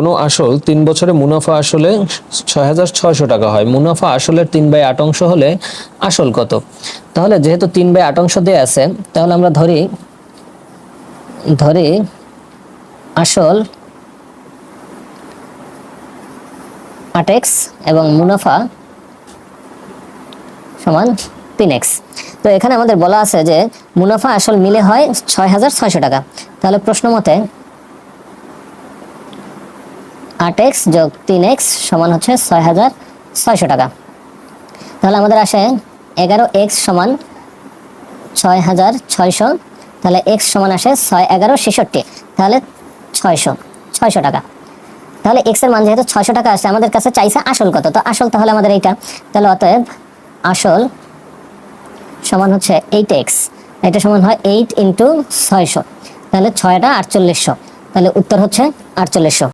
কোনো আসল তিন বছরে মুনাফা আসলে ছয় হাজার ছয়শো টাকা হয়। মুনাফা আসলের তিন বাই আট অংশ হলে আসল কত? তাহলে যেহেতু তিন বাই আট অংশ দেওয়া আছে, তাহলে আমরা ধরি ধরি আসল আট এক্স এবং মুনাফা সমান তিন এক্স। তো এখানে আমাদের বলা আছে যে মুনাফা আসল মিলে হয় ছয় হাজার ছয়শো টাকা। তাহলে প্রশ্ন মতে আট এক্স যোগ তিন এক্স সমান হচ্ছে ছয় হাজার ছয়শো টাকা। তাহলে আমাদের আসে এগারো এক্স সমান ছয় হাজার ছয়শো, তাহলে এক্স সমান আসে ছয় এগারো ছেষট্টি, তাহলে ছয়শো ছয়শো টাকা। তাহলে এক্সের মান যেহেতু ছয়শো টাকা আসছে আমাদের কাছে চাইছে আসল কত? তো আসল তাহলে আমাদের এইটা, তাহলে অতএব আসল সমান হচ্ছে এইট এক্স, এটা সমান হয় এইট ইন্টু ছয়শো, তাহলে ছয়টা আটচল্লিশশো, তাহলে উত্তর হচ্ছে আটচল্লিশশো।